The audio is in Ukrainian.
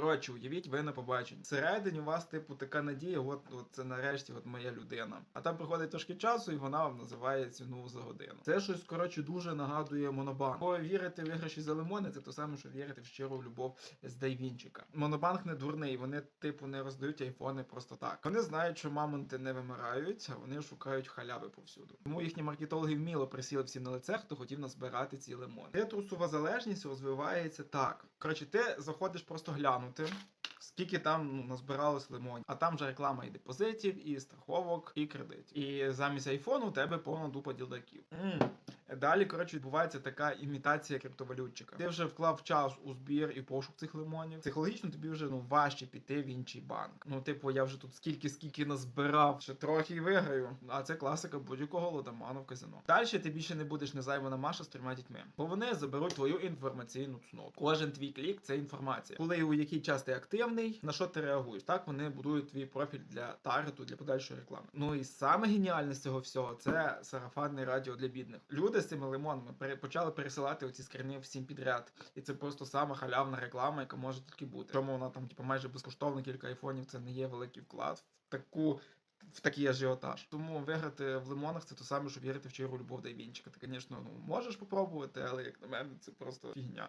Коротше, уявіть, ви на побаченні. Всередині у вас, типу, така надія, от, от це нарешті от моя людина. А там приходить трошки часу, і вона вам називає ціну за годину. Це щось, коротше, дуже нагадує монобанк. Бо вірити в виграші за лимони, це те саме, що вірити в щиру любов з Дайвінчика. Монобанк не дурний, вони, типу, не роздають айфони просто так. Вони знають, що мамонти не вимирають, а вони шукають халяви повсюду. Тому їхні маркетологи вміло присіли всім на лице, хто хотів назбирати ці лимони. Цитрусова залежність розвивається так. Коротше, ти заходиш просто глянути. Скільки там ну, назбиралось лимонів, а там же реклама і депозитів, і страховок, і кредитів. І замість айфону у тебе повна дупа ділдаків. М. Далі, коротше, відбувається така імітація криптовалютчика. Ти вже вклав час у збір і пошук цих лимонів. Психологічно тобі вже ну важче піти в інший банк. Ну, типу, я вже тут скільки скільки назбирав, ще трохи і виграю. А це класика будь-якого лодоману в казино. Далі ти більше не будеш незаймана Маша з трьома дітьми, бо вони заберуть твою інформаційну цноту. Кожен твій клік це інформація. Коли у який час ти активний, на що ти реагуєш? Так вони будують твій профіль для таргету, для подальшої реклами. Ну і саме геніальне з цього всього це сарафанне радіо для бідних. Люди з цими лимонами почали пересилати оці скрини всім підряд. І це просто сама халявна реклама, яка може тільки бути. Чому вона там, типу, майже безкоштовна, кілька айфонів, це не є великий вклад в таку. В такий ажіотаж. Тому виграти в лимонах це то саме, що вірити в чиру любов Дайвінчика. Ти, звісно, ну можеш попробувати, але як на мене, це просто фігня.